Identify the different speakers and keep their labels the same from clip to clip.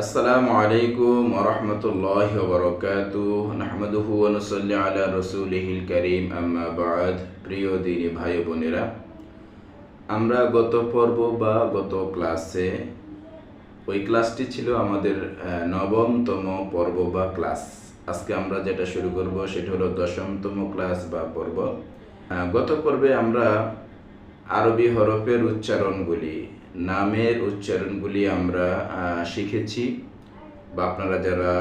Speaker 1: আসসালামু আলাইকুম ওরহমতুল্লাহ বরকাত নাহমাদুহু ওয়ানুসাল্লি আলা রসুলিহিল করিম। আম্মা বাদ। প্রিয় দিনী ভাই বোনেরা, আমরা গত পর্ব বা গত ক্লাসে, ওই ক্লাসটি ছিল আমাদের নবমতম পর্ব বা ক্লাস। আজকে আমরা যেটা শুরু করব সেটা হলো দশমতম ক্লাস বা পর্ব। গত পর্বে আমরা আরবি হরফের উচ্চারণগুলি, নামের উচ্চারণগুলি আমরা শিখেছি বা আপনারা যারা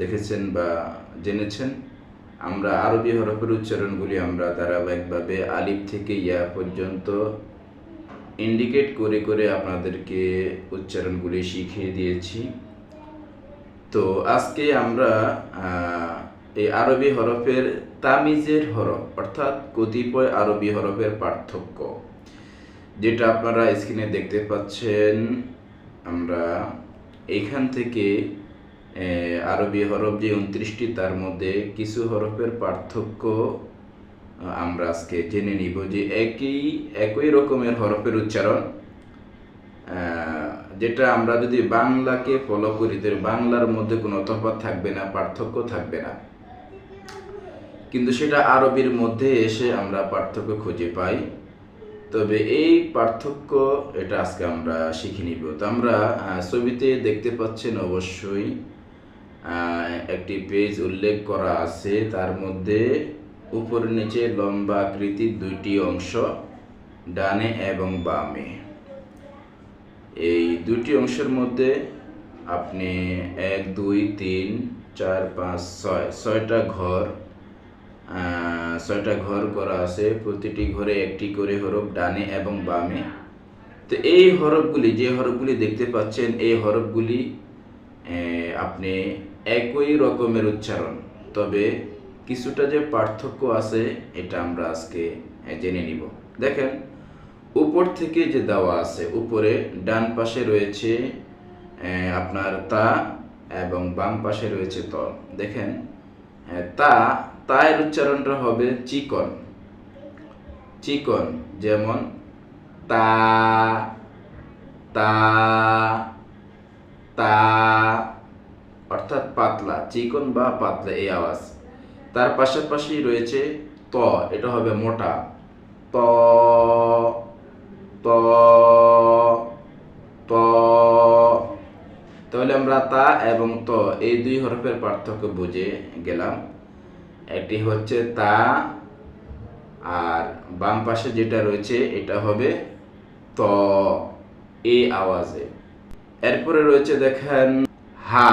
Speaker 1: দেখেছেন বা জেনেছেন, আমরা আরবি হরফের উচ্চারণগুলি আমরা ধারাবাহিকভাবে আলিফ থেকে ইয়া পর্যন্ত ইন্ডিকেট করে করে আপনাদেরকে উচ্চারণগুলি শিখিয়ে দিয়েছি। তো আজকে আমরা এই আরবি হরফের তামিজের হরফ, অর্থাৎ কতিপয় আরবি হরফের পার্থক্য। যেটা আপনারা স্ক্রিনে দেখতে পাচ্ছেন, আমরা এইখান থেকে আরবি হরফ যে উনত্রিশটি, তার মধ্যে কিছু হরফের পার্থক্য আমরা আজকে জেনে নিব যে একই একই রকমের হরফের উচ্চারণ। যেটা আমরা যদি বাংলাকে ফলো করি, তাহলে বাংলার মধ্যে কোনো তফাৎ থাকবে না, পার্থক্য থাকবে না। কিন্তু সেটা আরবির মধ্যে এসে আমরা পার্থক্য খুঁজে পাই। তবে এই পার্থক্য এটা আজকে আমরা শিখে নিব। তো আমরা ছবিতে দেখতে পাচ্ছেন অবশ্যই একটি পেজ উল্লেখ করা আছে। তার মধ্যে উপর নিচে লম্বা আকৃতির দুইটি অংশ, ডানে এবং বামে। এই দুটি অংশের মধ্যে আপনি এক, দুই, তিন, চার, পাঁচ, ছয়, ছয়টা ঘর ছয়টা ঘর করা আছে, প্রতিটি ঘরে একটি করে হরফ ডানে এবং বামে। তো এই হরফগুলি, যে হরফগুলি দেখতে পাচ্ছেন, এই হরফগুলি আপনি একই রকমের উচ্চারণ। তবে কিছুটা যে পার্থক্য আছে, এটা আমরা আজকে জেনে নিব। দেখেন, উপর থেকে যে দেওয়া আছে, উপরে ডান পাশে রয়েছে আপনার তা এবং বাম পাশে রয়েছে ত। দেখেন তা তায়ের উচ্চারণটা হবে চিকন। চিকন, যেমন তা তা তা, অর্থাৎ পাতলা, চিকন বা পাতলা এই আওয়াজ। তার পাশাপাশি রয়েছে ত, এটা হবে মোটা। ত ত ত। তাহলে আমরা তা এবং ত, এই দুই হরফের পার্থক্য বুঝে গেলাম। একটি হচ্ছে তা, আর বাম পাশে যেটা রয়েছে, এটা হবে ত, এ আওয়াজে। এরপরে রয়েছে দেখেন হা।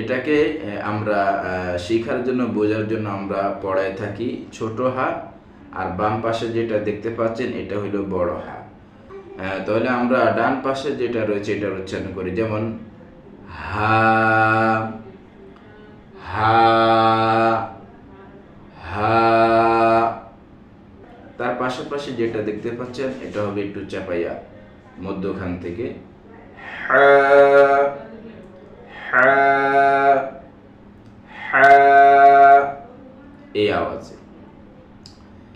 Speaker 1: এটাকে আমরা শেখার জন্য, বোঝার জন্য আমরা পড়ায় থাকি ছোট হা, আর বাম পাশে যেটা দেখতে পাচ্ছেন, এটা হলো বড় হা। তাহলে আমরা ডান পাশে যেটা রয়েছে এটা উচ্চারণ করি। যেমন হা হা হা। তার পাশাপাশি যেটা দেখতে পাচ্ছেন, এটা হবে একটু চাপাইয়া, মধ্যখান থেকে। এই আওয়াজে।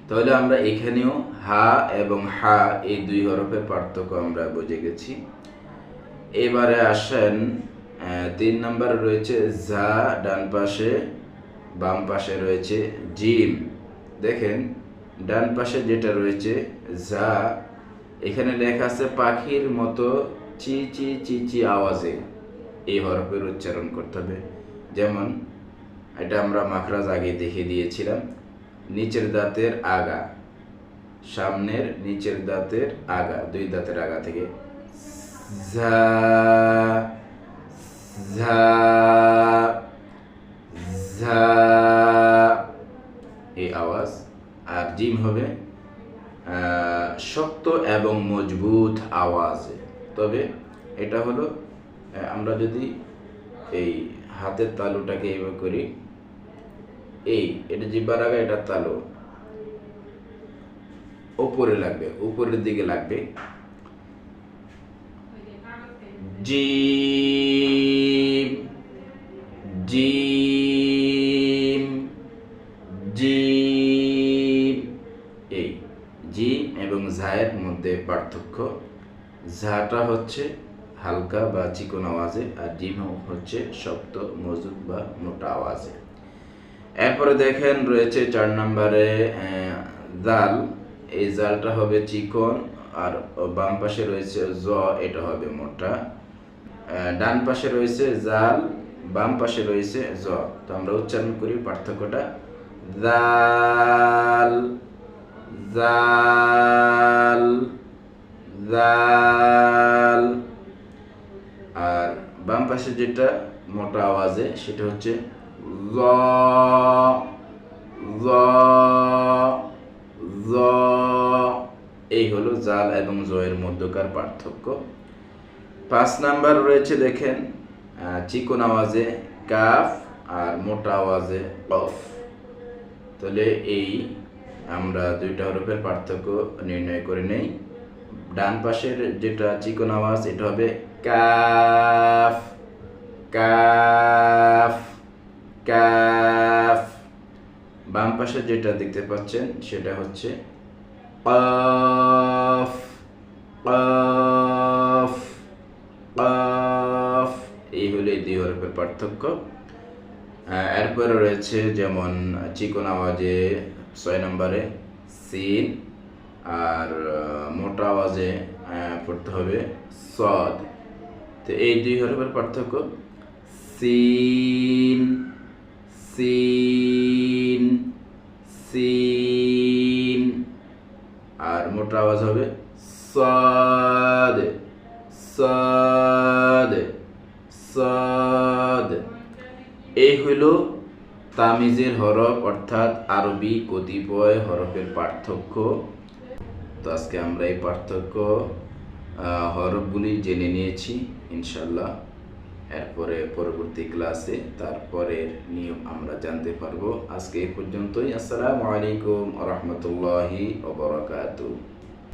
Speaker 1: তাহলে আমরা এখানেও হা এবং হা, এই দুই হরফের পার্থক্য আমরা বুঝে গেছি। এবারে আসেন তিন নম্বর রয়েছে যা, ডান পাশে, বাম পাশে রয়েছে জিম। দেখেন, ডান পাশে যেটা রয়েছে যা, এখানে লেখা আছে পাখির মতো চি চি চি চি আওয়াজে। এই হরফের উচ্চারণ করতে হবে। যেমন, এটা আমরা মাখরাজ আগে দেখে দিয়েছিলাম, নিচের দাঁতের আগা। সামনের, নিচের দাঁতের আগা, দুই দাঁতের আগা থেকে। ঝা ঝা আর জিম হবে শক্ত এবং মজবুত আওয়াজে। তবে এটা হলো আমরা যদি এই হাতের তালুটাকে এইভাবে করি, এই, এটা জিব্বার আগে এটা তালু। উপরে লাগবে উপরের দিকে লাগবে। জিম পার্থক্য। ঝাটা হচ্ছে হালকা বা চিকন আওয়াজে আর ডিম হচ্ছে শক্ত, মজবুত বা মোটা আওয়াজে। এরপরে দেখেন রয়েছে চার নম্বরে জাল। এই জালটা হবে চিকন আর বাম পাশে রয়েছে জ, এটা হবে মোটা। ডান পাশে রয়েছে জাল, বাম পাশে রয়েছে জ। তো আমরা উচ্চারণ করি পার্থক্যটা। জাল জাল। জাল আর বাম পাশে যেটা মোটা আওয়াজে, সেটা হচ্ছে জ। এই হলো জাল এবং জয়ের মধ্যকার পার্থক্য। পাঁচ নাম্বার রয়েছে দেখেন চিকন আওয়াজে কাফ আর মোটা আওয়াজে অফ তাহলে এই আমরা দুইটা হরফের পার্থক্য নির্ণয় করে নেই। ডান পাশের যেটা চিকন আওয়াজ, এটা হবে কাফ কাফ কাফ। বাম পাশে যেটা দেখতে পাচ্ছেন, সেটা হচ্ছে কফ কফ কফ। এই হলো এই দুই হরফের পার্থক্য। এরপরে রয়েছে যেমন চিকন আওয়াজে ছয় নম্বরে সিন। আর মোটা আওয়াজে পড়তে হবে সদ। তো এই দুই হরফের পার্থক্য সিন সিন সিন, আর মোটা আওয়াজ হবে সদ সদ সদ। এই হইল তামিজের হরফ, অর্থাৎ আরবি কতিপয় হরফের পার্থক্য। তো আজকে আমরা এই পার্থক্য হরফগুলি জেনে নিয়েছি ইনশাল্লাহ এরপরে পরবর্তী ক্লাসে তারপরের নিয়ম আমরা জানতে পারব। আজকে এই পর্যন্তই। আসসালামু আলাইকুম রহমতুল্লাহি ওবরাকাতু